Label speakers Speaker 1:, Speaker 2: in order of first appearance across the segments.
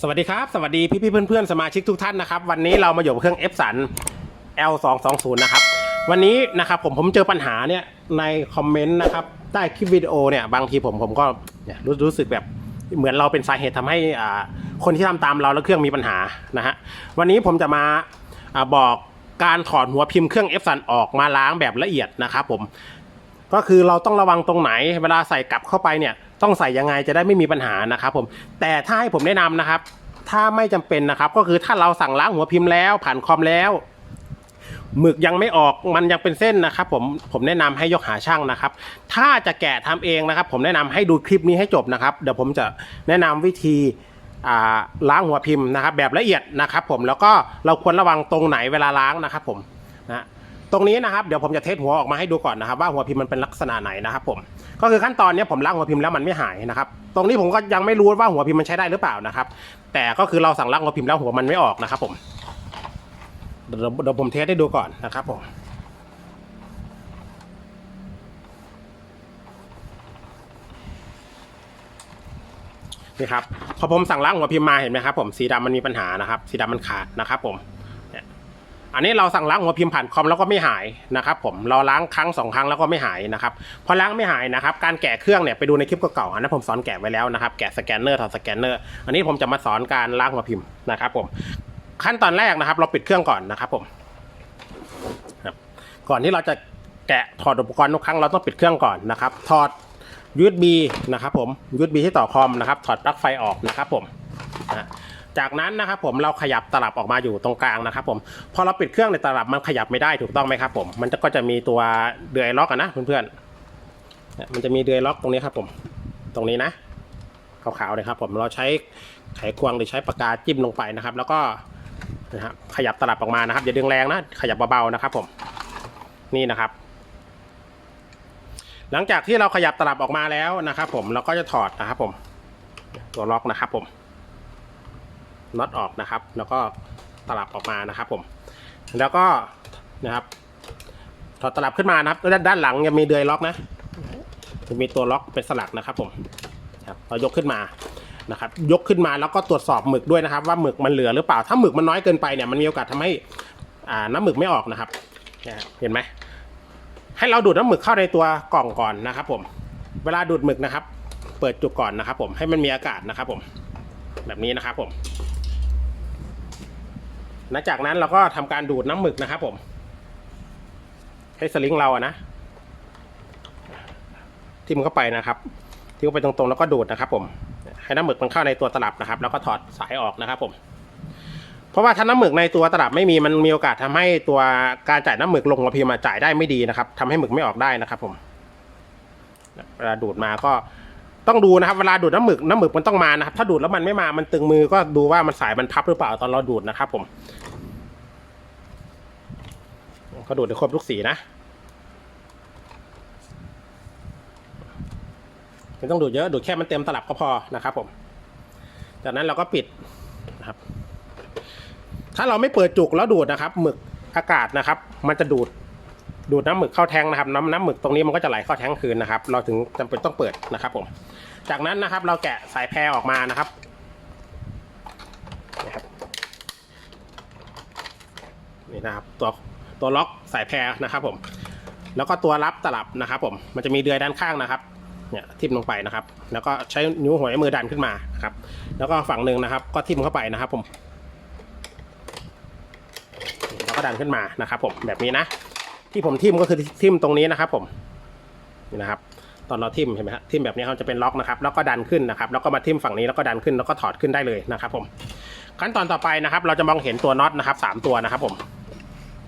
Speaker 1: สวัสดีครับ สวัสดีพี่พี่ๆเพื่อนสมาชิกทุกท่านนะครับ วันนี้เรามาอยู่กับเครื่อง f สัน L 2 2 0นะครับ วันนี้นะครับผมผมเจอปัญหาเนี่ยในคอมเมนต์นะครับใต้คลิปวิดีโอเนี่ยบางทีผมผมก็เนี่ยรู้รู้สึกแบบเหมือนเราเป็นสาเหตุทำให้อ่าคนที่ทำตามเราแล้วเครื่องมีปัญหานะฮะวันนี้ผมจะมาอาบอกการถอดหัวพิมพ์เครื่อง f สันออกมาล้างแบบละเอียดนะครับผมก็คือเราต้องระวังตรงไหนเวลาใส่กลับเข้าไปเนี่ย ต้องใส่ยังไงจะได้ไม่มีปัญหานะครับผมแต่ถ้าให้ผมแนะนำนะครับ ถ้าไม่จำเป็นนะครับ ก็คือถ้าเราสั่งล้างหัวพิมพ์แล้ว ผ่านคอมแล้วหมึกยังไม่ออกมันยังเป็นเส้นนะครับผมผมแนะนำให้ยกหาช่างนะครับ ถ้าจะแกะทำเองนะครับ ผมแนะนำให้ดูคลิปนี้ให้จบนะครับ เดี๋ยวผมจะแนะนำวิธีล้างหัวพิมพ์นะครับ แบบละเอียดนะครับ ผมแล้วก็เราควรระวังตรงไหนเวลาล้างนะครับ ผมนะตรงนี้นะครับเดี๋ยวผมจะเทสหัวออกมาให้ดูก่อนนะครับ ว่าหัวพิมพ์มันเป็นลักษณะไหนนะครับผม ก็คือขั้นตอนนี้ผมล้างหัวพิมพ์แล้วมันไม่หายนะครับ ตรงนี้ผมก็ยังไม่รู้ว่าหัวพิมพ์มันใช้ได้หรือเปล่านะครับ แต่ก็คือเราสั่งล้างหัวพิมพ์แล้วหัวมันไม่ออกนะครับ ผมเดี๋ยวเดี๋ยวผมเทสให้ดูก่อนนะครับผมนี่ครับพอผมสั่งล้างหัวพิมพ์มาเห็นไหมครับผมสีดำมันมีปัญหานะครับ สีดำมันขาดนะครับผม อันนี้เราสั่งล้างหัวพิมพ์ผ่านคอมแล้วก็ไม่หายนะครับผมเราล้างครั้งสองครั้งแล้วก็ไม่หายนะครับพอล้างไม่หายนะครับการแกะเครื่องเนี่ยไปดูในคลิปเก่าๆอันนั้นผมสอนแกะไว้แล้วนะครับแกะสแกนเนอร์ถอดสแกนเนอร์อันนี้ผมจะมาสอนการล้างหัวพิมพ์นะครับผมขั้นตอนแรกนะครับเราปิดเครื่องก่อนนะครับผมก่อนที่เราจะแกะถอดอุปกรณ์ทุกครั้งเราต้องปิดเครื่องก่อนนะครับถอด USB นะครับผม USB ที่ต่อคอมนะครับถอดปลั๊กไฟออกนะครับผมนะ จากนั้นนะครับผมเราขยับตลับออกมาอยู่ตรงกลางนะครับผมพอเราปิดเครื่องในตลับมันขยับไม่ได้ถูกต้องไหมครับผมมันก็จะมีตัวเดือยล็อกนะเพื่อนๆเนี่ยมันจะมีเดือยล็อกตรงนี้ครับผมตรงนี้นะขาวๆเลยครับผมเราใช้ไขควงหรือใช้ปากกาจิ้มลงไปนะครับ แล้วก็นะครับขยับตลับออกมานะครับอย่าดึงแรงนะขยับเบาๆนะครับผมนี่นะครับ หลังจากที่เราขยับตลับออกมาแล้วนะครับ ผมเราก็จะถอดนะครับผม ตัวล็อกนะครับผม น็อตออกนะครับ แล้วก็ตลับออกมานะครับ ผม แล้วก็นะครับ ถอดตลับขึ้นมานะครับด้านด้านหลังยังมีเดือยล็อกนะจะมีตัวล็อกเป็นสลักนะครับ ผมครับเรายกขึ้นมานะครับ ยกขึ้นมาแล้วก็ตรวจสอบหมึกด้วยนะครับ ว่าหมึกมันเหลือหรือเปล่าถ้าหมึกมันน้อยเกินไปเนี่ยมันมีโอกาสทำให้อ่าน้ำหมึกไม่ออกนะครับเห็นไหมให้เราดูดน้ำหมึกเข้าในตัวกล่องก่อนนะครับ ผม เวลาดูดหมึกนะครับ เปิดจุกก่อนนะครับ ผมให้มันมีอากาศนะครับ ผม แบบนี้นะครับ ผม หลังจากนั้นเราก็ทำการดูดน้ำหมึกนะครับผมให้สลิงเราอะนะทิ่มเข้าไปนะครับทิ่มเข้าไปตรงๆแล้วก็ดูดนะครับ ผม ให้น้ำหมึกมันเข้าในตัวตลับนะครับ แล้วก็ถอดสายออกนะครับ ผม เพราะว่าถ้าน้ำหมึกในตัวตลับไม่มีมันมีโอกาสทำให้ตัวการจ่ายน้ำหมึกลงหัวพิมพ์อะจ่ายได้ไม่ดีนะครับทำให้หมึกไม่ออกได้นะครับ ผมเวลาดูดมาก็ ต้องดูนะครับเวลาดูดน้ำหมึกน้ำหมึกมันต้องมานะครับ ถ้าดูดแล้วมันไม่มามันตึงมือก็ดูว่ามันสายมันพับหรือเปล่าตอนเราดูดนะครับ ผม ก็ดูดให้ครบทุกสีนะไม่ต้องดูดเยอะดูดแค่มันเต็มตลับก็พอนะครับ ผม จากนั้นเราก็ปิดนะครับ ถ้าเราไม่เปิดจุกแล้วดูดนะครับหมึกอากาศนะครับ มันจะดูด ดูดน้ำหมึกเข้าแทงนะครับน้ำน้ำหมึกตรงนี้มันก็จะไหลเข้าแทงคืนนะครับ เราถึงจำเป็นต้องเปิดนะครับผม จากนั้นนะครับเราแกะสายแพรออกมานะครับนี่ครับนี่นะครับตัวตัวล็อกสายแพรนะครับผม แล้วก็ตัวรับตลับนะครับ ผมมันจะมีเดือยด้านข้างนะครับเนี่ยทิ่มลงไปนะครับ แล้วก็ใช้นิ้วหัวมือดันขึ้นมานะครับ แล้วก็ฝั่งหนึ่งนะครับ ก็ทิ่มเข้าไปนะครับ ผมแล้วก็ดันขึ้นมานะครับ ผมแบบนี้นะ ที่ผมทิ่มก็คือทิ่มตรงนี้นะครับ ผมนี่นะครับ ตอนเราทิ่มเห็นไหมครับทิ่มแบบนี้เขาจะเป็นล็อกนะครับแล้วก็ดันขึ้นนะครับ แล้วก็มาทิ่มฝั่งนี้แล้วก็ดันขึ้นแล้วก็ถอดขึ้นได้เลยนะครับ ผม ขั้นตอนต่อไปนะครับ เราจะมองเห็นตัวน็อตนะครับสามตัวนะครับ ผม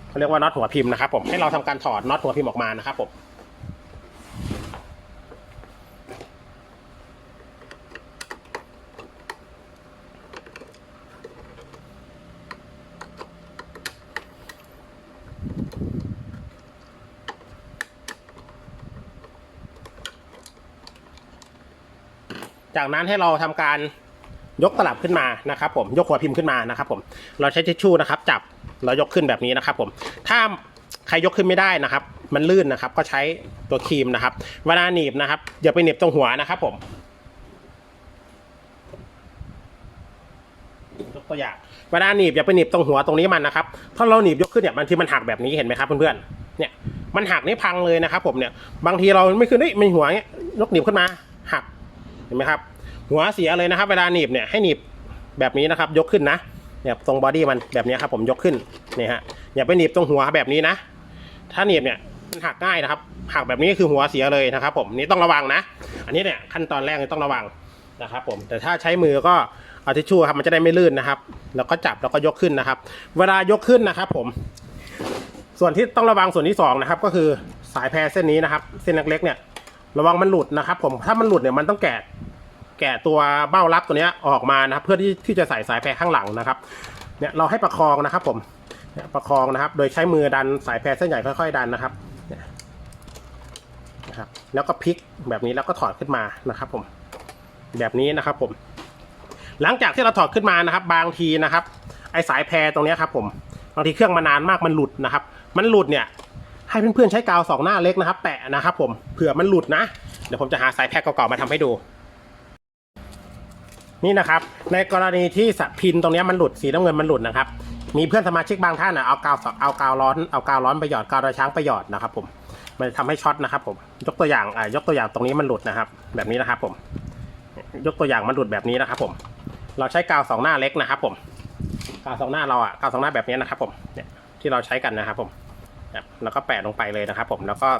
Speaker 1: เขาเรียกว่าน็อตหัวพิมพ์นะครับ ผมให้เราทำการถอดน็อตหัวพิมพ์ออกมานะครับผม จากนั้นให้เราทำการยกตลับขึ้นมานะครับผมยกหัวพิมพ์ขึ้นมานะครับผมเราใช้ทิชชู่นะครับจับเรายกขึ้นแบบนี้นะครับผมถ้าใครยกขึ้นไม่ได้นะครับ มันลื่นนะครับ ก็ใช้ตัวครีมนะครับเวลาหนีบนะครับอย่าไปหนีบตรงหัวนะครับผมยกตัวอย่างเวลาหนีบอย่าไปหนีบตรงหัวตรงนี้มันนะครับถ้าเราหนีบยกขึ้นเนี่ยบางทีมันหักแบบนี้เห็นไหมครับเพื่อนๆเนี่ยมันหักนี่พังเลยนะครับ ผมเนี่ยบางทีเราไม่ขึ้นเฮ้ยมันหัวเงี้ยยกหนีบขึ้นมาหัก เห็นไหมครับ หัวเสียเลยนะครับ เวลาหนีบเนี่ยให้หนีบแบบนี้นะครับ ยกขึ้นนะเนี่ยตรงบอดี้มันแบบนี้ครับผมยกขึ้นนี่ฮะอย่าไปหนีบตรงหัวแบบนี้นะ ถ้าหนีบเนี่ยมันหักง่ายนะครับ หักแบบนี้คือหัวเสียเลยนะครับ ผมนี่ต้องระวังนะ อันนี้เนี่ยขั้นตอนแรกต้องระวังนะครับ ผมแต่ถ้าใช้มือก็เอาทิชชู่ครับมันจะได้ไม่ลื่นนะครับ แล้วก็จับแล้วก็ยกขึ้นนะครับ เวลายกขึ้นนะครับ ผม ส่วนที่ต้องระวังส่วนที่สองนะครับก็คือสายแพรเส้นนี้นะครับ เส้นเล็กๆเนี่ย ระวังมันหลุดนะครับ ผมถ้ามันหลุดเนี่ยมันต้องแกะแกะตัวเบ้ารับตัวนี้ออกมานะครับ เพื่อที่ที่จะใส่สายแพรข้างหลังนะครับเนี่ยเราให้ประคองนะครับ ผมประคองนะครับ โดยใช้มือดันสายแพรเส้นใหญ่ค่อย ๆ ดันนะครับนะครับแล้วก็พลิกแบบนี้แล้วก็ถอดขึ้นมานะครับ ผม แบบนี้นะครับ ผม หลังจากที่เราถอดขึ้นมานะครับ บางทีนะครับ ไอสายแพรตรงนี้ครับ ผมบางทีเครื่องมานานมากมันหลุดนะครับ มันหลุดเนี่ย ให้เพื่อนๆใช้กาวสองหน้าเล็กนะครับ แปะนะครับผมเผื่อมันหลุดนะ เดี๋ยวผมจะหาสายแพรเก่าๆมาทำให้ดู นี่นะครับ ในกรณีที่สพินตรงนี้มันหลุดสีน้ำเงินมันหลุดนะครับ มีเพื่อนสมาชิกบางท่านนะเอากาวสเอากาวร้อนเอากาวร้อนไปหยอดกาวระช้างไปหยอดนะครับ ผมมันจะทำให้ช็อตนะครับ ผมยกตัวอย่างอ่ายกตัวอย่างตรงนี้มันหลุดนะครับ แบบนี้นะครับ ผม ยกตัวอย่างมันหลุดแบบนี้นะครับ ผม เราใช้กาวสองหน้าเล็กนะครับ ผมกาวสองหน้าเราอะกาวสองหน้าแบบนี้นะครับ ผมเนี่ยที่เราใช้กันนะครับ ผม แล้วก็แปะลงไปเลยนะครับ ผมแล้วก็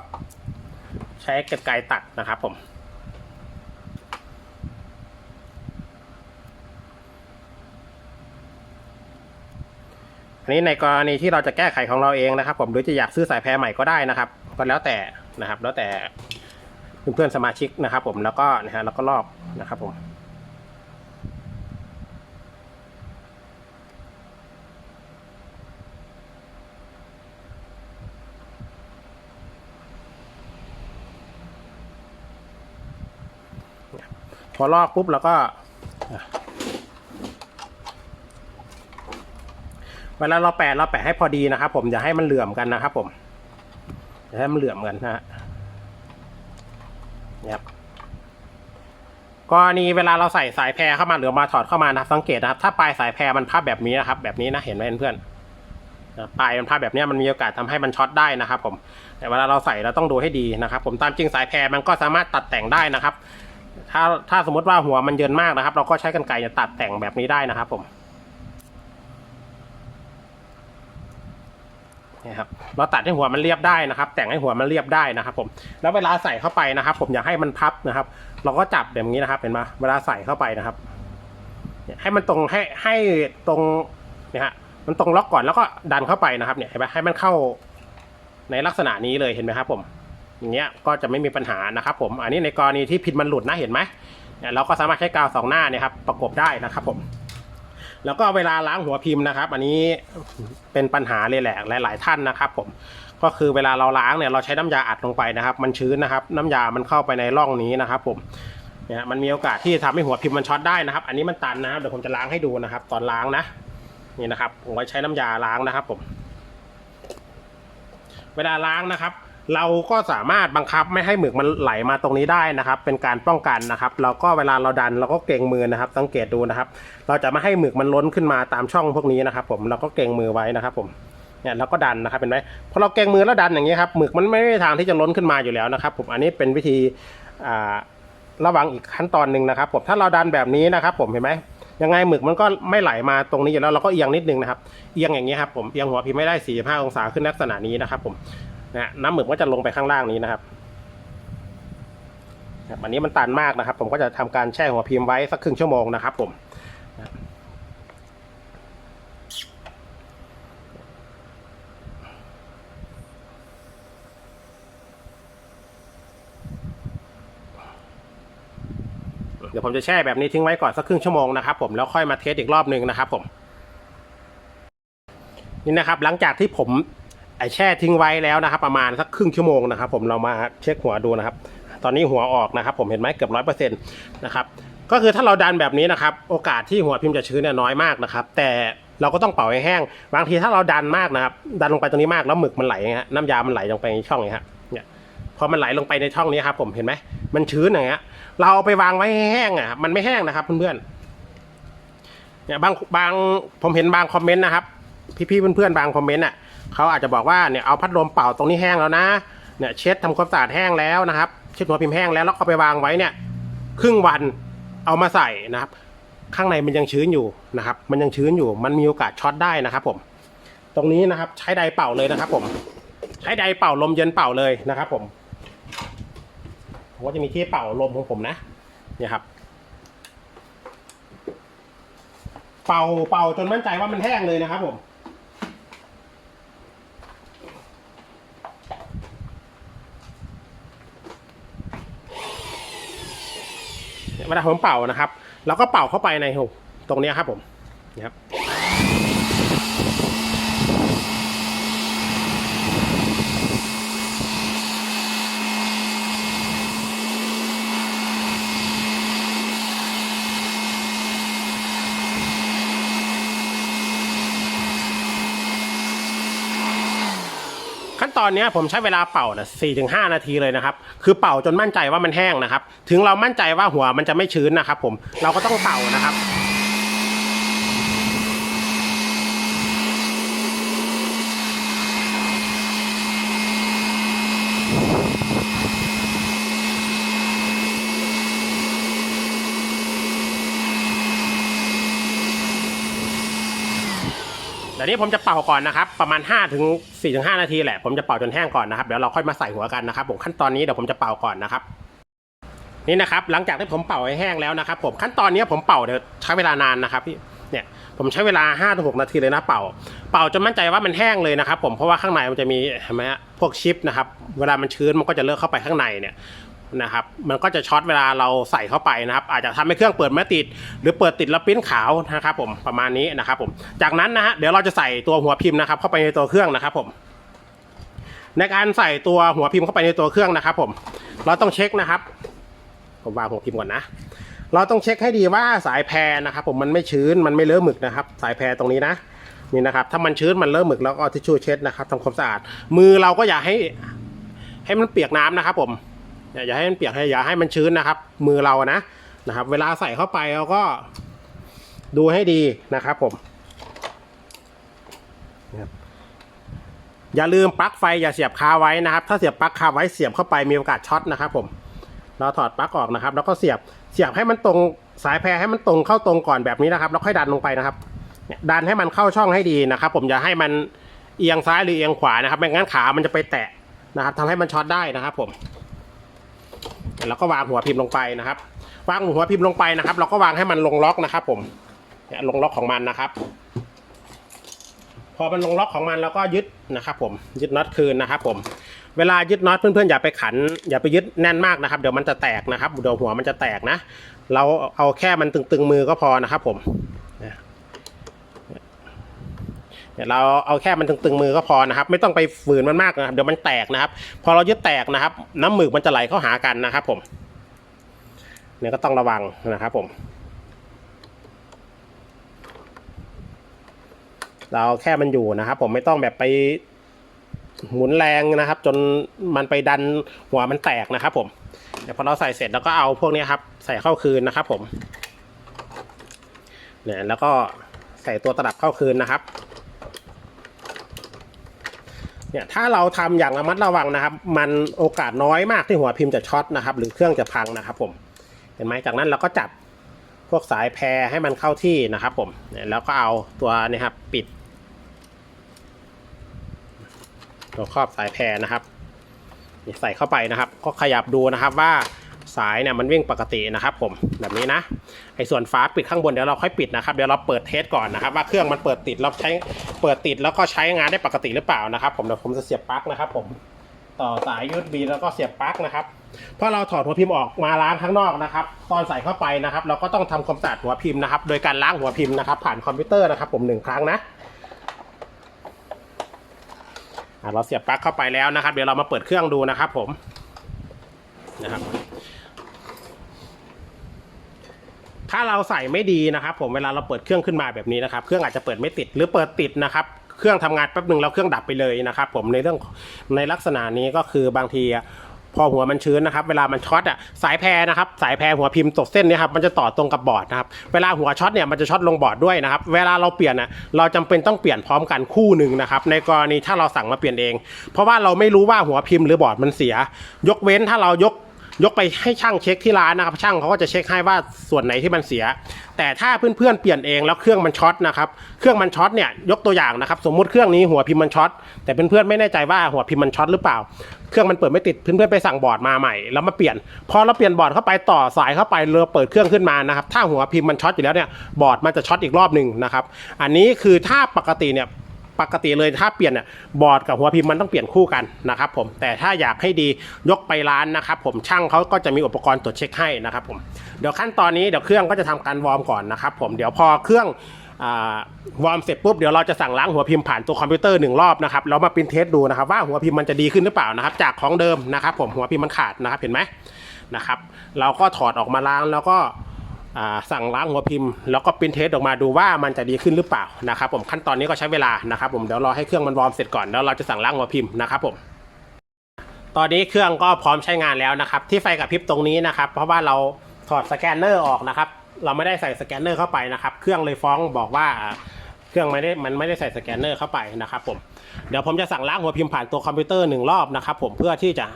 Speaker 1: ใช้กรรไกตัดนะครับผมอันนี้ในกรณีที่เราจะแก้ไขของเราเองนะครับ ผมหรือจะอยากซื้อสายแพรใหม่ก็ได้นะครับ ก็แล้วแต่นะครับ แล้วแต่เพื่อนๆสมาชิกนะครับ ผมแล้วก็นะฮะแล้วก็ลอกนะครับผม พอลอกปุ๊บแล้วก็ เวลาเราแปะเราแปะให้พอดีนะครับ ผมอย่าให้มันเหลื่อมกันนะครับ ผมอย่าให้มันเหลื่อมกันนะฮะนี่ยครับกรณีเวลาเราใส่สายแพรเข้ามาหรือมาถอดเข้ามานะสังเกตนะครับถ้าปลายสายแพรมันพับแบบนี้นะครับ แบบนี้นะเห็นไหมเพื่อนปลายมันพับแบบนี้มันมีโอกาสทำให้มันช็อตได้นะครับ ผม แต่เวลาเราใส่เราต้องดูให้ดีนะครับ ผมตามจริงสายแพรมันก็สามารถตัดแต่งได้นะครับ ถ้าถ้าสมมติว่าหัวมันเยินมากนะครับ เราก็ใช้กรรไกรตัดแต่งแบบนี้ได้นะครับผมนี่ครับเราตัดให้หัวมันเรียบได้นะครับ แต่งให้หัวมันเรียบได้นะครับ ผม แล้วเวลาใส่เข้าไปนะครับ ผมอยากให้มันพับนะครับ เราก็จับแบบนี้นะครับเห็นไหมเวลาใส่เข้าไปนะครับให้มันตรงให้ให้ตรงเนี่ยฮะมันตรงล็อกก่อนแล้วก็ดันเข้าไปนะครับเนี่ยเห็นไหมให้มันเข้าในลักษณะนี้เลยเห็นไหมครับผม อย่างเงี้ยก็จะไม่มีปัญหานะครับผมอันนี้ในกรณีที่พินมันหลุดนะเห็นไหมเนี่ยเราก็สามารถใช้กาวสองหน้าเนี่ยครับประกบได้นะครับผม แล้วก็เวลาล้างหัวพิมพ์นะครับ อันนี้เป็นปัญหาเลยแหละหลาย ๆ ท่านนะครับผมก็คือเวลาเราล้างเนี่ยเราใช้น้ำยาอัดลงไปนะครับ มันชื้นนะครับ น้ำยามันเข้าไปในร่องนี้นะครับ ผมเนี่ยมันมีโอกาสที่ทำให้หัวพิมพ์มันช็อตได้นะครับ อันนี้มันตันนะครับเดี๋ยวผมจะล้างให้ดูนะครับ ตอนล้างนะนี่นะครับผมไว้ใช้น้ำยาล้างนะครับ ผม เวลาล้างนะครับ เราก็สามารถบังคับไม่ให้หมึกมันไหลมาตรงนี้ได้นะครับ เป็นการป้องกันนะครับ เราก็เวลาเราดันเราก็เกรงมือนะครับ สังเกตดูนะครับ เราจะไม่ให้หมึกมันล้นขึ้นมาตามช่องพวกนี้นะครับ ผมเราก็เกรงมือไว้นะครับ ผมเนี่ยเราก็ดันนะครับเห็นไหมพอเราเกรงมือแล้วดันอย่างนี้ครับหมึกมันไม่ได้ทางที่จะล้นขึ้นมาอยู่แล้วนะครับ ผมอันนี้เป็นวิธีระวังอีกขั้นตอนหนึ่งนะครับ ผมถ้าเราดันแบบนี้นะครับ ผมเห็นไหมยังไงหมึกมันก็ไม่ไหลมาตรงนี้อยู่แล้วเราก็เอียงนิดนึงนะครับเอียงอย่างนี้ครับผมเอียงหัวพิมพ์ไม่ได้45องศาขึ้นลักษณะนี้นะครับ ผม นะน้ำหมึกก็จะลงไปข้างล่างนี้นะครับอันนี้มันตันมากนะครับ ผมก็จะทำการแช่หัวพิมพ์ไว้สักครึ่งชั่วโมงนะครับ ผมเดี๋ยวผมจะแช่แบบนี้ทิ้งไว้ก่อนสักครึ่งชั่วโมงนะครับผมแล้วค่อยมาเทสอีกรอบหนึ่งนะครับผมนี่นะครับ หลังจากที่ผม ไอแช่ทิ้งไว้แล้วนะครับ ประมาณสักครึ่งชั่วโมงนะครับ ผมเรามาเช็คหัวดูนะครับ ตอนนี้หัวออกนะครับ ผมเห็นไหมเกือบร้อยเปอร์เซ็นต์นะครับก็คือถ้าเราดันแบบนี้นะครับ โอกาสที่หัวพิมพ์จะชื้นเนี่ยน้อยมากนะครับ แต่เราก็ต้องเป่าให้แห้ง บางทีถ้าเราดันมากนะครับ ดันลงไปตรงนี้มากแล้วหมึกมันไหลฮะน้ำยา มันไหลลงไปในช่องนี้ฮะเนี่ยพอมันไหลลงไปในช่องนี้ครับ ผมเห็นไหมมันชื้นอย่างเงี้ย เราเอาไปวางไว้ให้แห้งอะมันไม่แห้งนะครับเพื่อนๆเนี่ยบางบางผมเห็นบางคอมเมนต์นะครับ พี่ๆเพื่อนๆบางคอมเมนต์อะ เขาอาจจะบอกว่าเนี่ยเอาพัดลมเป่าตรงนี้แห้งแล้วนะเนี่ยเช็ดทำความสะอาดแห้งแล้วนะครับเช็ดหัวพิมพ์แห้งแล้วแล้วเอาไปวางไว้เนี่ยครึ่งวันเอามาใส่นะครับ ข้างในมันยังชื้นอยู่นะครับ มันยังชื้นอยู่มันมีโอกาสช็อตได้นะครับ ผม ตรงนี้นะครับใช้ไดเป่าเลยนะครับ ผม ใช้ไดเป่าลมเย็นเป่าเลยนะครับ ผมผมก็จะมีที่เป่าลมของผมนะเนี่ยครับ เป่าเป่าจนมั่นใจว่ามันแห้งเลยนะครับ ผม เวลาผมเป่านะครับ แล้วก็เป่าเข้าไปในหูตรงนี้ครับผมนะครับ ตอนนี้ผมใช้เวลาเป่านะสี่ถึงห้านาทีเลยนะครับ คือเป่าจนมั่นใจว่ามันแห้งนะครับ ถึงเรามั่นใจว่าหัวมันจะไม่ชื้นนะครับ ผม เราก็ต้องเป่านะครับ เดี๋ยวนี้ผมจะเป่าก่อนนะครับ ประมาณ5ถึง4ถึง5นาทีแหละ ผมจะเป่าจนแห้งก่อนนะครับ เดี๋ยวเราค่อยมาใส่หัวกันนะครับ ผมขั้นตอนนี้เดี๋ยวผมจะเป่าก่อนนะครับ นี่นะครับ หลังจากที่ผมเป่าให้แห้งแล้วนะครับ ผมขั้นตอนนี้ผมเป่าเดี๋ยวใช้เวลานานนะครับพี่ เนี่ย ผมใช้เวลา5ถึง6นาทีเลยนะเป่า เป่าจนมั่นใจว่ามันแห้งเลยนะครับ ผม เพราะว่าข้างในมันจะมีเห็นไหมฮะ พวกชิปนะครับ เวลามันชื้นมันก็จะเลอะเข้าไปข้างในเนี่ย นะครับมันก็จะช็อตเวลาเราใส่เข้าไปนะครับ อาจจะทำให้เครื่องเปิดไม่ติด หรือเปิดติดแล้วปิ้นขาวนะครับผมประมาณนี้นะครับผมจากนั้นนะฮะเดี๋ยวเราจะใส่ตัวหัวพิมพ์นะครับเข้าไปในตัวเครื่องนะครับผมในการใส่ตัวหัวพิมพ์เข้าไปในตัวเครื่องนะครับ ผม เราต้องเช็คนะครับ ผมวางหัวพิมพ์ก่อนนะเราต้องเช็คให้ดีว่าสายแพรนะครับ ผมมันไม่ชื้นมันไม่เลอะหมึกนะครับ สายแพรตรงนี้นะนี่นะครับ ถ้ามันชื้นมันเลอะหมึกแล้วก็ทิชชู่เช็ดนะครับทำความสะอาด มือเราก็อย่าให้ให้มันเปียกน้ำนะครับ ผม อย่าให้มันเปียกให้อย่าให้มันชื้นนะครับ มือเรานะนะครับ เวลาใส่เข้าไปเราก็ดูให้ดีนะครับผมอย่าลืมปลั๊กไฟอย่าเสียบคาไว้นะครับ ถ้าเสียบปลั๊กคาไว้เสียบเข้าไปมีโอกาสช็อตนะครับ ผม เราถอดปลั๊กออกนะครับ แล้วก็เสียบเสียบให้มันตรงสายแพรให้มันตรงเข้าตรงก่อนแบบนี้นะครับ แล้วค่อยดันลงไปนะครับดันให้มันเข้าช่องให้ดีนะครับ ผมอย่าให้มันเอียงซ้ายหรือเอียงขวานะครับไม่งั้นขามันจะไปแตะนะครับทำให้มันช็อตได้นะครับ ผม แล้วก็วางหัวพิมพ์ลงไปนะครับ วางหัวพิมพ์ลงไปนะครับ เราก็วางให้มันลงล็อกนะครับ ผมเนี่ยลงล็อกของมันนะครับ พอมันลงล็อกของมันแล้วก็ยึดนะครับ ผมยึดน็อตคืนนะครับ ผม เวลายึดน็อตเพื่อนๆอย่าไปขัน อย่าไปยึดแน่นมากนะครับเดี๋ยวมันจะแตกนะครับเดี๋ยวหัวมันจะแตกนะ เราเอาแค่มันตึงๆมือก็พอนะครับ ผม เนี่ยเราเอาแค่มันตึงๆมือก็พอนะครับ ไม่ต้องไปฝืนมันมากนะครับ เดี๋ยวมันแตกนะครับ พอเรายึดแตกนะครับ น้ำหมึกมันจะไหลเข้าหากันนะครับ ผม เนี่ยก็ต้องระวังนะครับ ผม เราแค่มันอยู่นะครับ ผมไม่ต้องแบบไปหมุนแรงนะครับ จนมันไปดันหัวมันแตกนะครับ ผมเดี๋ยวพอเราใส่เสร็จแล้วก็เอาพวกนี้ครับ ใส่เข้าคืนนะครับ ผมเนี่ยแล้วก็ใส่ตัวตลับเข้าคืนนะครับ เนี่ยถ้าเราทำอย่างระมัดระวังนะครับ มันโอกาสน้อยมากที่หัวพิมพ์จะช็อตนะครับ หรือเครื่องจะพังนะครับ ผมเห็นไหมจากนั้นเราก็จับพวกสายแพรให้มันเข้าที่นะครับ ผมเนี่ยแล้วก็เอาตัวนี่ครับปิด ตัวครอบสายแพรนะครับใส่เข้าไปนะครับ ก็ขยับดูนะครับว่า สายเนี่ยมันวิ่งปกตินะครับผมแบบนี้นะไอ้ส่วนฝาปิดข้างบนเดี๋ยวเราค่อยปิดนะครับเดี๋ยวเราเปิดเทสก่อนนะครับว่าเครื่องมันเปิดติดแล้วใช้เปิดติดแล้วก็ใช้งานได้ปกติหรือเปล่านะครับ ผมเดี๋ยวผมจะเสียบปลั๊กนะครับ ผมต่อสาย USB แล้วก็เสียบปลั๊กนะครับพอเราถอดหัวพิมพ์ออกมาล้างข้างนอกนะครับ ตอนใส่เข้าไปนะครับ เราก็ต้องทำความสะอาดหัวพิมพ์นะครับ โดยการล้างหัวพิมพ์นะครับ ผ่านคอมพิวเตอร์นะครับ ผมหนึ่งครั้งนะอะเราเสียบปลั๊กเข้าไปแล้วนะครับ เดี๋ยวเรามาเปิดเครื่องดูนะครับ ผมนะครับ ถ้าเราใส่ไม่ดีนะครับ ผมเวลาเราเปิดเครื่องขึ้นมาแบบนี้นะครับ เครื่องอาจจะเปิดไม่ติดหรือเปิดติดนะครับเครื่องทำงานแป๊บหนึ่งแล้วเครื่องดับไปเลยนะครับผมในเรื่องในลักษณะนี้ก็คือบางทีพอหัวมันชื้นนะครับ เวลามันช็อตอะสายแพรนะครับสายแพรหัวพิมพ์ตกเส้นเนี่ยครับมันจะต่อตรงกับบอร์ดนะครับเวลาหัวช็อตเนี่ยมันจะช็อตลงบอร์ดด้วยนะครับเวลาเราเปลี่ยนอะเราจำเป็นต้องเปลี่ยนพร้อมกันคู่หนึ่งนะครับในกรณีถ้าเราสั่งมาเปลี่ยนเอง เพราะว่าเราไม่รู้ว่าหัวพิมพ์หรือบอร์ดมันเสีย ยกเว้นถ้าเรายก ยกไปให้ช่างเช็คที่ร้านนะครับ ช่างเขาก็จะเช็คให้ว่าส่วนไหนที่มันเสีย แต่ถ้าเพื่อนๆเปลี่ยนเองแล้วเครื่องมันช็อตนะครับเครื่องมันช็อตเนี่ยยกตัวอย่างนะครับ สมมุติเครื่องนี้หัวพิมพ์มันช็อตแต่เพื่อนๆไม่แน่ใจว่าหัวพิมพ์มันช็อตหรือเปล่า เครื่องมันเปิดไม่ติดเพื่อนๆไปสั่งบอร์ดมาใหม่แล้วมาเปลี่ยนพอเราเปลี่ยนบอร์ดเข้าไปต่อสายเข้าไปเรือเปิดเครื่องขึ้นมานะครับถ้าหัวพิมพ์มันช็อตอยู่แล้วเนี่ยบอร์ดมันจะช็อตอีกรอบหนึ่งนะครับอันนี้คือถ้าปกติเนี่ย ปกติเลยถ้าเปลี่ยนเนี่ยบอร์ดกับหัวพิมพ์มันต้องเปลี่ยนคู่กันนะครับผมแต่ถ้าอยากให้ดียกไปร้านนะครับผมช่างเขาก็จะมีอุปกรณ์ตรวจเช็คให้นะครับผมเดี๋ยวขั้นตอนนี้เดี๋ยวเครื่องก็จะทำการวอร์มก่อนนะครับผมเดี๋ยวพอเครื่องอวอร์มเสร็จปุ๊บเดี๋ยวเราจะสั่งล้างหัวพิมพ์ผ่านตัวคอมพิวเตอร์หนึ่งรอบนะครับแล้วมาปรินเทสดูนะครับว่าหัวพิมพ์มันจะดีขึ้นหรือเปล่านะครับ จากของเดิมนะครับ ผมหัวพิมพ์มันขาดนะครับเห็นไหมนะครับ เราก็ถอดออกมาล้างแล้วก็ สั่งล้างหัวพิมพ์แล้วก็ปริ้นเทสออกมาดูว่ามันจะดีขึ้นหรือเปล่านะครับผมขั้นตอนนี้ก็ใช้เวลานะครับผมเดี๋ยวรอให้เครื่องมันวอร์มเสร็จก่อนแล้วเราจะสั่งล้างหัวพิมพ์นะครับผมตอนนี้เครื่องก็พร้อมใช้งานแล้วนะครับ ที่ไฟกระพริบตรงนี้นะครับเพราะว่าเราถอดสแกนเนอร์ออกนะครับ เราไม่ได้ใส่สแกนเนอร์เข้าไปนะครับ เครื่องเลยฟ้องบอกว่าเครื่องไม่ได้มันไม่ได้ใส่สแกนเนอร์เข้าไปนะครับผม เดี๋ยวผมจะสั่งล้างหัวพิมพ์ผ่านตัวคอมพิวเตอร์หนึ่งรอบนะครับผมเพื่อที่จะ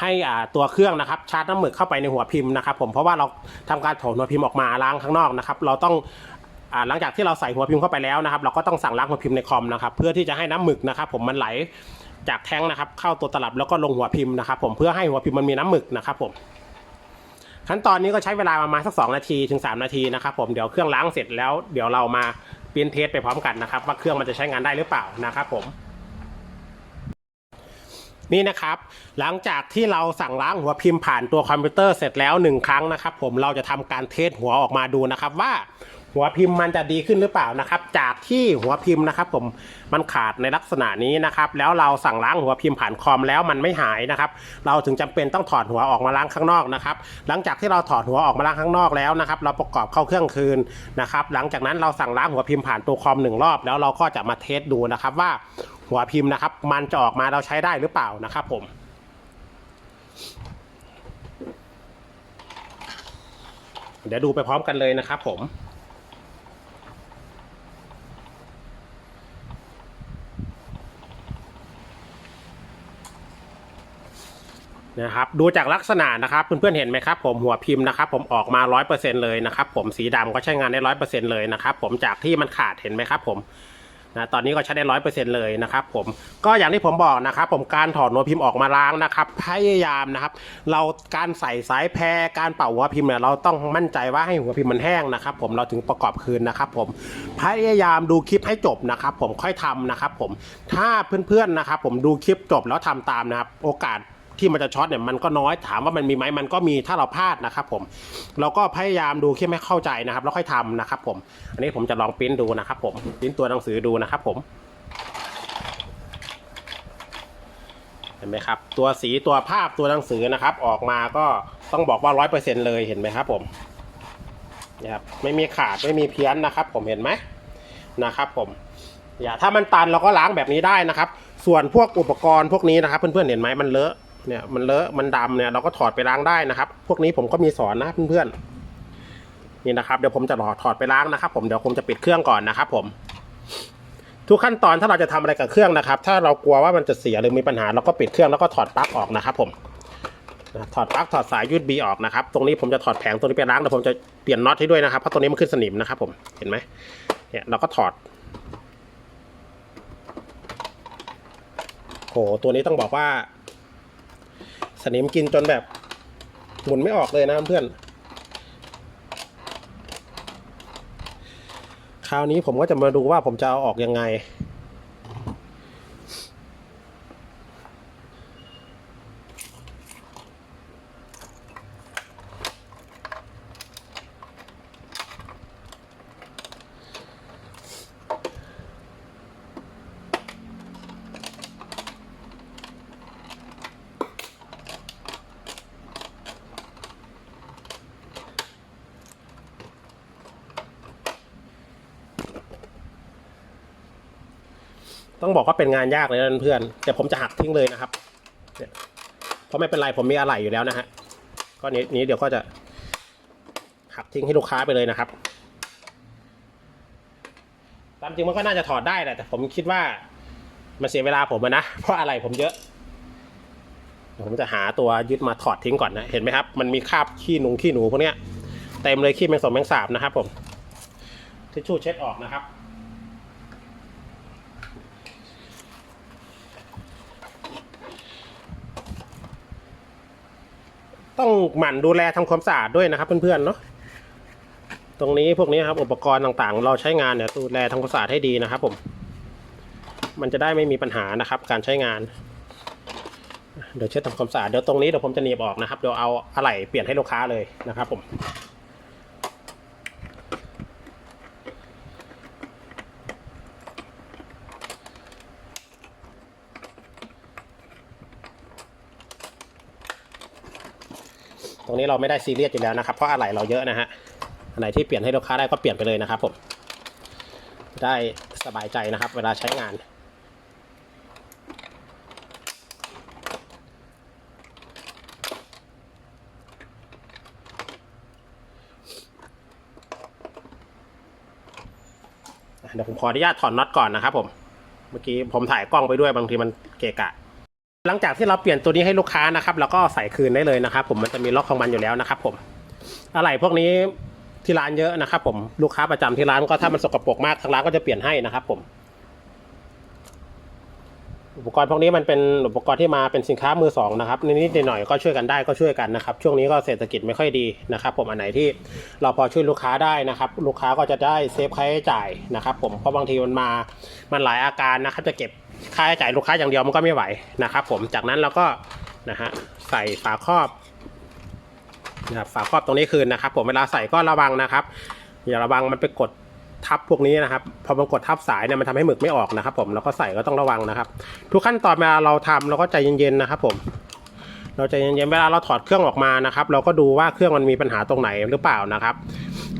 Speaker 1: ให้อ่าตัวเครื่องนะครับชาร์จน้ำหมึกเข้าไปในหัวพิมพ์นะครับผมเพราะว่าเราทำการถอดหัวพิมพ์ออกมาล้างข้างนอกนะครับเราต้องอ่าหลังจากที่เราใส่หัวพิมพ์เข้าไปแล้วนะครับเราก็ต้องสั่งล้างหัวพิมพ์ในคอมนะครับเพื่อที่จะให้น้ำหมึกนะครับผมมันไหลจากแท้งนะครับเข้าตัวตลับแล้วก็ลงหัวพิมพ์นะครับผมเพื่อให้หัวพิมพ์มันมีน้ำหมึกนะครับผม ขั้นตอนนี้ก็ใช้เวลาประมาณสัก 2 นาทีถึง 3 นาทีนะครับผมเดี๋ยวเครื่องล้างเสร็จแล้วเดี๋ยวเรามาปริ้นเทสไปพร้อมกันนะครับ ว่าเครื่องมันจะใช้งานได้หรือเปล่านะครับผม นี่นะครับ หลังจากที่เราสั่งล้างหัวพิมพ์ผ่านตัวคอมพิวเตอร์เสร็จแล้วหนึ่งครั้งนะครับ ผมเราจะทำการเทสหัวออกมาดูนะครับว่าหัวพิมพ์มันจะดีขึ้นหรือเปล่านะครับ จากที่หัวพิมพ์นะครับ ผมมันขาดในลักษณะนี้นะครับ แล้วเราสั่งล้างหัวพิมพ์ผ่านคอมแล้วมันไม่หายนะครับ เราถึงจำเป็นต้องถอดหัวออกมาล้างข้างนอกนะครับ หลังจากที่เราถอดหัวออกมาล้างข้างนอกแล้วนะครับ เราประกอบเข้าเครื่องคืนนะครับ หลังจากนั้นเราสั่งล้างหัวพิมพ์ผ่านตัวคอมหนึ่งรอบ แล้วเราก็จะมาเทสดูนะครับว่า หัวพิมพ์นะครับ มันจะออกมาเราใช้ได้หรือเปล่านะครับผมเดี๋ยวดูไปพร้อมกันเลยนะครับผม นะครับ ดูจากลักษณะนะครับ เพื่อนๆเห็นไหมครับ ผมหัวพิมพ์นะครับ ผมออกมา 100%เลยนะครับ ผมสีดำก็ใช้งานได้ 100%เลยนะครับ ผมจากที่มันขาดเห็นไหมครับ ผม นะตอนนี้ก็ใช้ได้100%เซ็นต์เลยนะครับผมก็อย่างที่ผมบอกนะครับผมการถอดหัวพิมพ์ออกมาล้างนะครับพยายามนะครับ เราการใส่สายแพรการเป่าหัวพิมพ์เนี่ยเราต้องมั่นใจว่าให้หัวพิมพ์มันแห้งนะครับ ผมเราถึงประกอบคืนนะครับ ผมพยายามดูคลิปให้จบนะครับ ผมค่อยทำนะครับ ผมถ้าเพื่อนๆนะครับ ผมดูคลิปจบแล้วทำตามนะครับ โอกาส ที่มันจะช็อตเนี่ยมันก็น้อยถามว่ามันมีไหมมันก็มีถ้าเราพลาดนะครับผมเราก็พยายามดูแค่ไม่เข้าใจนะครับแล้วค่อยทำนะครับผม อันนี้ผมจะลองปริ้นดูนะครับผมปริ้นตัวหนังสือดูนะครับผมเห็นไหมครับ ตัวสีตัวภาพตัวหนังสือนะครับ ออกมาก็ต้องบอกว่าร้อยเปอร์เซ็นเลยเห็นไหมครับผมนะครับไม่มีขาดไม่มีเพี้ยนนะครับ ผมเห็นไหมนะครับผมอย่าถ้ามันตันเราก็ล้างแบบนี้ได้นะครับ ส่วนพวกอุปกรณ์พวกนี้นะครับ เพื่อนๆเห็นไหมมันเลอะ เนี่ยมันเลอะมันดำเนี่ยเราก็ถอดไปล้างได้นะครับ พวกนี้ผมก็มีสอนนะเพื่อนๆนี่นะครับเดี๋ยวผมจะถอดไปล้างนะครับ ผมเดี๋ยวผมจะปิดเครื่องก่อนนะครับ ผมทุกขั้นตอนถ้าเราจะทำอะไรกับเครื่องนะครับ ถ้าเรากลัวว่ามันจะเสียหรือมีปัญหาเราก็ปิดเครื่องแล้วก็ถอดปลั๊กออกนะครับ ผมถอดปลั๊กถอดสาย USB ออกนะครับ ตรงนี้ผมจะถอดแผงตรงนี้ไปล้างแต่ผมจะเปลี่ยนน็อตให้ด้วยนะครับเพราะตรงนี้มันขึ้นสนิมนะครับ ผมเห็นไหมเนี่ยเราก็ถอดโหตัวนี้ต้องบอกว่า นิมกินจนแบบหมุนไม่ออกเลยนะเพื่อน คราวนี้ผมก็จะมาดูว่าผมจะเอาออกยังไง ต้องบอกว่าเป็นงานยากเลยนะเพื่อนแต่ผมจะหักทิ้งเลยนะครับเนี่ยเพราะไม่เป็นไรผมมีอะไหล่อยู่แล้วนะฮะก็นี้นี้เดี๋ยวก็จะหักทิ้งให้ลูกค้าไปเลยนะครับตามจริงมันก็น่าจะถอดได้แหละแต่ผมคิดว่ามันเสียเวลาผมนะเพราะอะไรผมเยอะผมจะหาตัวยึดมาถอดทิ้งก่อนนะ เห็นไหมครับ มันมีคราบขี้หนูขี้หนูพวกเนี้ยเต็มเลยขี้แมงสมแมงสาบนะครับผมทิชชู่เช็ดออกนะครับ ต้องหมั่นดูแลทำความสะอาดด้วยนะครับเพื่อนๆเนาะตรงนี้พวกนี้ครับอุปกรณ์ต่างๆ เราใช้งานเนี่ยดูแลทำความสะอาดให้ดีนะครับ ผม มันจะได้ไม่มีปัญหานะครับ การใช้งาน เดี๋ยวเช็ดทำความสะอาดเดี๋ยวตรงนี้เดี๋ยวผมจะหนีบออกนะครับเดี๋ยวเอาอะไหล่เปลี่ยนให้ลูกค้าเลยนะครับ ผม นี้เราไม่ได้ซีเรียสอยู่แล้วนะครับ เพราะอะไหล่เราเยอะนะฮะอันไหนที่เปลี่ยนให้ลูกค้าได้ก็เปลี่ยนไปเลยนะครับผมได้สบายใจนะครับ เวลาใช้งานเดี๋ยวผมขออนุญาตถอดน็อตก่อนนะครับผม เมื่อกี้ผมถ่ายกล้องไปด้วยบางทีมันเกะกะ หลังจากที่เราเปลี่ยนตัวนี้ให้ลูกค้านะครับแล้วก็ใส่คืนได้เลยนะครับ ผมมันจะมีล็อกของมันอยู่แล้วนะครับผมอะไรพวกนี้ที่ร้านเยอะนะครับ ผมลูกค้าประจำที่ร้านก็ถ้ามันสกปรกมากทางร้านก็จะเปลี่ยนให้นะครับ ผม อุปกรณ์พวกนี้มันเป็นอุปกรณ์ที่มาเป็นสินค้ามือสองนะครับนิดๆหน่อยๆก็ช่วยกันได้ก็ช่วยกันนะครับ ช่วงนี้ก็เศรษฐกิจไม่ค่อยดีนะครับ ผมอันไหนที่เราพอช่วยลูกค้าได้นะครับ ลูกค้าก็จะได้เซฟค่าใช้จ่ายนะครับ ผมเพราะบางทีมันมามันหลายอาการนะครับจะเก็บ ค่าใช้จ่ายลูกค้าอย่างเดียวมันก็ไม่ไหวนะครับ ผมจากนั้นเราก็นะฮะใส่ฝาครอบนะครับฝาครอบตรงนี้คืนนะครับ ผมเวลาใส่ก็ระวังนะครับ อย่าระวังมันไปกดทับพวกนี้นะครับพอมันกดทับสายเนี่ยมันทำให้หมึกไม่ออกนะครับ ผมเราก็ใส่ก็ต้องระวังนะครับ ทุกขั้นตอนเวลาเราทำเราก็ใจเย็นๆนะครับ ผม เราใจเย็นๆเวลาเราถอดเครื่องออกมานะครับ เราก็ดูว่าเครื่องมันมีปัญหาตรงไหนหรือเปล่านะครับ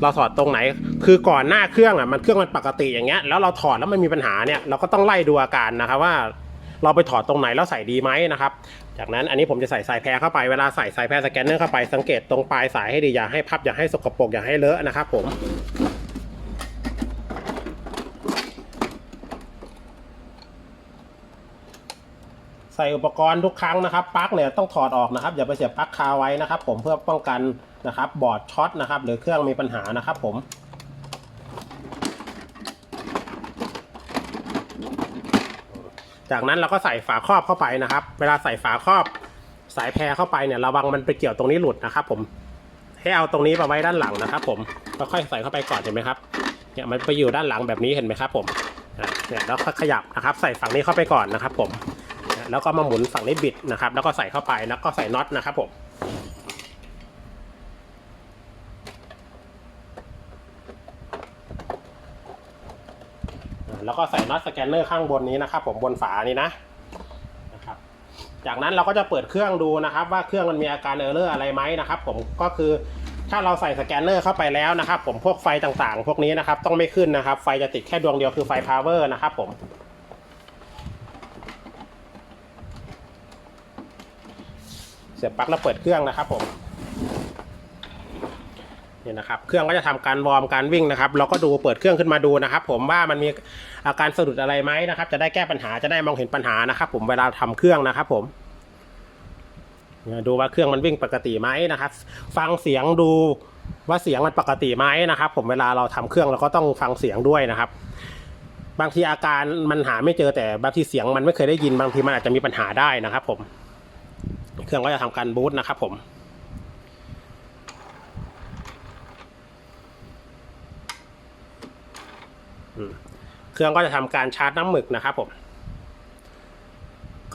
Speaker 1: เราถอดตรงไหน คือก่อนหน้าเครื่องอะมันเครื่องมันปกติอย่างเงี้ยแล้วเราถอดแล้วมันมีปัญหาเนี่ยเราก็ต้องไล่ดูอาการนะครับว่า เราไปถอดตรงไหนแล้วใส่ดีไหมนะครับ จากนั้นอันนี้ผมจะใส่สายแพรเข้าไปเวลาใส่สายแพรสแกนเนอร์เข้าไปสังเกตตรงปลายสายให้ดีอย่าให้พับอย่าให้สกปรกอย่าให้เลอะนะครับผมใส่อุปกรณ์ทุกครั้งนะครับปลั๊กเนี่ยต้องถอดออกนะครับอย่าไปเสียบปลั๊กคาไว้นะครับ ผมเพื่อป้องกัน นะครับบอร์ดช็อตนะครับหรือเครื่องมีปัญหานะครับผมจากนั้นเราก็ใส่ฝาครอบเข้าไปนะครับ เวลาใส่ฝาครอบสายแพรเข้าไปเนี่ยระวังมันไปเกี่ยวตรงนี้หลุดนะครับ ผมให้เอาตรงนี้มาไว้ด้านหลังนะครับ ผมค่อยๆใส่เข้าไปก่อนเห็นไหมครับเนี่ยมันไปอยู่ด้านหลังแบบนี้เห็นไหมครับผมเนี่ยแล้วขยับนะครับ ใส่ฝั่งนี้เข้าไปก่อนนะครับ ผมแล้วก็มาหมุนฝั่งนี้บิดนะครับ แล้วก็ใส่เข้าไปแล้วก็ใส่น็อตนะครับผม แล้วก็ใส่น็อตสแกนเนอร์ข้างบนนี้นะครับ ผมบนฝานี้นะนะครับ จากนั้นเราก็จะเปิดเครื่องดูนะครับ ว่าเครื่องมันมีอาการเออร์เลอร์อะไรไหมนะครับ ผมก็คือถ้าเราใส่สแกนเนอร์เข้าไปแล้วนะครับ ผมพวกไฟต่างๆ พวกนี้นะครับ ต้องไม่ขึ้นนะครับ ไฟจะติดแค่ดวงเดียวคือไฟพาวเวอร์นะครับ ผมเสียบปลั๊กแล้วเปิดเครื่องนะครับผม เนี่ยนะครับเครื่องก็จะทำการวอร์มการวิ่งนะครับเราก็ดูเปิดเครื่องขึ้นมาดูนะครับ ผมว่ามันมีอาการสะดุดอะไรไหมนะครับ จะได้แก้ปัญหาจะได้มองเห็นปัญหานะครับ ผมเวลาทำเครื่องนะครับ ผมดูว่าเครื่องมันวิ่งปกติไหมนะครับ ฟังเสียงดูว่าเสียงมันปกติไหมนะครับ ผมเวลาเราทำเครื่องเราก็ต้องฟังเสียงด้วยนะครับ บางทีอาการมันหาไม่เจอแต่บางทีเสียงมันไม่เคยได้ยินบางทีมันอาจจะมีปัญหาได้นะครับ ผม เครื่องก็จะทำการบูตนะครับ ผม เครื่องก็จะทำการชาร์จน้ำหมึกนะครับผม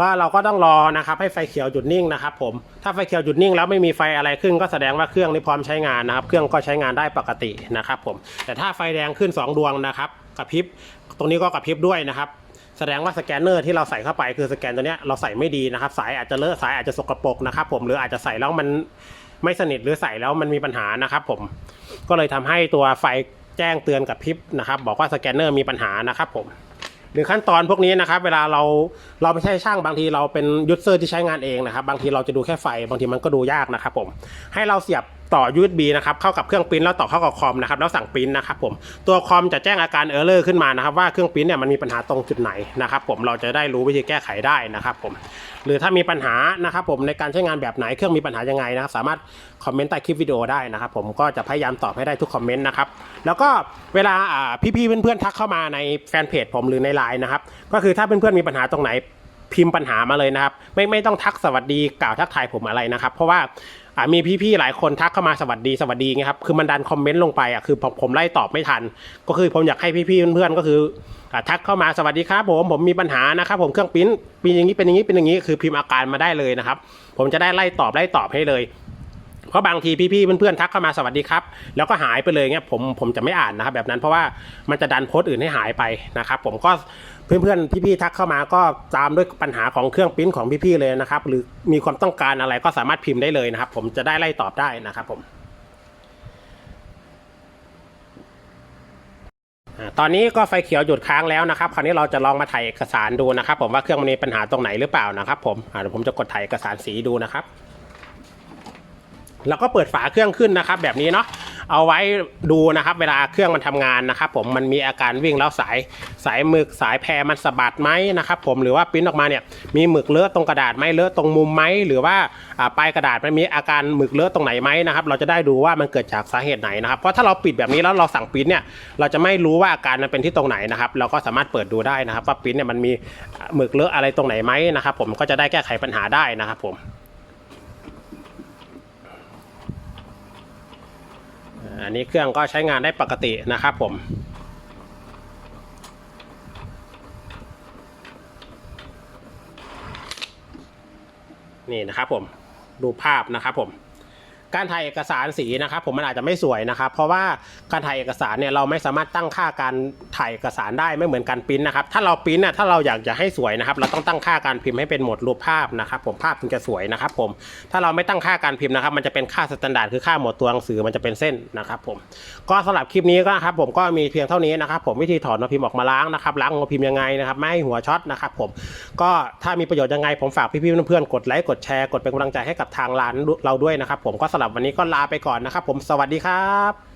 Speaker 1: ก็เราก็ต้องรอนะครับ ให้ไฟเขียวหยุดนิ่งนะครับ ผม ถ้าไฟเขียวหยุดนิ่งแล้วไม่มีไฟอะไรขึ้นก็แสดงว่าเครื่องนี้พร้อมใช้งานนะครับ เครื่องก็ใช้งานได้ปกตินะครับ ผม แต่ถ้าไฟแดงขึ้น 2 ดวงนะครับกระพริบ ตรงนี้ก็กระพริบด้วยนะครับแสดงว่าสแกนเนอร์ที่เราใส่เข้าไปคือสแกนตัวเนี้ยเราใส่ไม่ดีนะครับ สายอาจจะเลอะสายอาจจะสกปรกนะครับ ผมหรืออาจจะใส่แล้วมันไม่สนิทหรือใส่แล้วมันมีปัญหานะครับ ผมก็เลยทำให้ตัวไฟ แจ้งเตือนกับพิบนะครับ บอกว่าสแกนเนอร์มีปัญหานะครับผมหรือขั้นตอนพวกนี้นะครับ เวลาเราเราไม่ใช่ช่างบางทีเราเป็นยูเซอร์ที่ใช้งานเองนะครับ บางทีเราจะดูแค่ไฟ บางทีมันก็ดูยากนะครับผมให้เราเสียบต่อ USB นะครับเข้ากับเครื่องปริ้นแล้วต่อเข้ากับคอมนะครับแล้วสั่งปริ้นนะครับผมตัวคอมจะแจ้งอาการเออร์เลอร์ขึ้นมานะครับว่าเครื่องปริ้นเนี่ยมันมีปัญหาตรงจุดไหนนะครับผมเราจะได้รู้วิธีแก้ไขได้นะครับผมหรือถ้ามีปัญหานะครับผมในการใช้งานแบบไหนเครื่องมีปัญหายังไงนะครับสามารถคอมเมนต์ใต้คลิปวิดีโอได้นะครับผมก็จะพยายามตอบให้ได้ทุกคอมเมนต์นะครับแล้วก็เวลาอ่าพี่ๆเพื่อนๆทักเข้ามาในแฟนเพจผมหรือในไลน์นะครับก็คือถ้าเพื่อนๆมีปัญหาตรงไหนพิมพ์ปัญหามาเลยนะครับ ไม่ไม่ต้องทักสวัสดีกล่าวทักทายผมอะไรนะครับ เพราะว่า อ่ามีพี่ๆหลายคนทักเข้ามาสวัสดีสวัสดีไงครับคือมันดันคอมเมนต์ลงไปอะคือผมผมไล่ตอบไม่ทัน ก็คือผมอยากให้พี่ๆเพื่อนๆก็คืออ่าทักเข้ามาสวัสดีครับผมผมมีปัญหานะครับผมเครื่องปิ้นเป็นอย่างนี้เป็นอย่างนี้เป็นอย่างนี้คือพิมพ์อาการมาได้เลยนะครับผมจะได้ไล่ตอบไล่ตอบให้เลย เพราะบางทีพี่ๆเพื่อนๆทักเข้ามาสวัสดีครับ แล้วก็หายไปเลยเงี้ยผมผมจะไม่อ่านนะครับแบบนั้นเพราะว่ามันจะดันโพสต์อื่นให้หายไปนะครับผมก็เพื่อนๆพี่ๆทักเข้ามาก็ตามด้วยปัญหาของเครื่องปริ้นของพี่ๆเลยนะครับ หรือมีความต้องการอะไรก็สามารถพิมพ์ได้เลยนะครับ ผมจะได้ไล่ตอบได้นะครับผมตอนนี้ก็ไฟเขียวหยุดค้างแล้วนะครับ คราวนี้เราจะลองมาถ่ายเอกสารดูนะครับ ผมว่าเครื่องมันมีปัญหาตรงไหนหรือเปล่านะครับ ผมเดี๋ยวผมจะกดถ่ายเอกสารสีดูนะครับ แล้วก็เปิดฝาเครื่องขึ้นนะครับ แบบนี้เนาะเอาไว้ดูนะครับเวลาเครื่องมันทำงานนะครับ ผมมันมีอาการวิ่งแล้วสายสายหมึกสายแพรมันสะบัดไหมนะครับ ผมหรือว่าปิ้นออกมาเนี่ยมีหมึกเลอะตรงกระดาษไหมเลอะตรงมุมไหมหรือว่าปลายกระดาษมันมีอาการหมึกเลอะตรงไหนไหมนะครับเราจะได้ดูว่ามันเกิดจากสาเหตุไหนนะครับเพราะถ้าเราปิดแบบนี้แล้วเราสั่งปิ้นเนี่ยเราจะไม่รู้ว่าอาการมันเป็นที่ตรงไหนนะครับ เราก็สามารถเปิดดูได้นะครับ ว่าปิ้นเนี่ยมันมีหมึกเลอะอะไรตรงไหนไหมนะครับ ผมก็จะได้แก้ไขปัญหาได้นะครับ ผม อันนี้เครื่องก็ใช้งานได้ปกตินะครับผมนี่นะครับผมดูภาพนะครับผมการถ่ายเอกสารสีนะครับผมมันอาจจะไม่สวยนะครับ เพราะว่าการถ่ายเอกสารเนี่ยเราไม่สามารถตั้งค่าการ ถ่ายเอกสารได้ไม่เหมือนการปริ้นนะครับ ถ้าเราปริ้นน่ะถ้าเราอยากจะให้สวยนะครับ เราต้องตั้งค่าการพิมพ์ให้เป็นโหมดรูปภาพนะครับ ผมภาพถึงจะสวยนะครับ ผม ถ้าเราไม่ตั้งค่าการพิมพ์นะครับ มันจะเป็นค่าสแตนดาร์ดคือค่าหมวดตัวหนังสือมันจะเป็นเส้นนะครับ ผม ก็สำหรับคลิปนี้ก็ครับ ผมก็มีเพียงเท่านี้นะครับ ผมวิธีถอดหัวพิมพ์ออกมาล้างนะครับล้างหัวพิมพ์ยังไงนะครับไม่ให้หัวช็อตนะครับ ผมก็ถ้ามีประโยชน์ยังไงผมฝากพี่ๆเพื่อนๆกดไลค์กดแชร์กดเป็นกำลังใจให้กับทางร้านเราด้วยนะครับ ผมก็สำหรับวันนี้ก็ลาไปก่อนนะครับ ผมสวัสดีครับ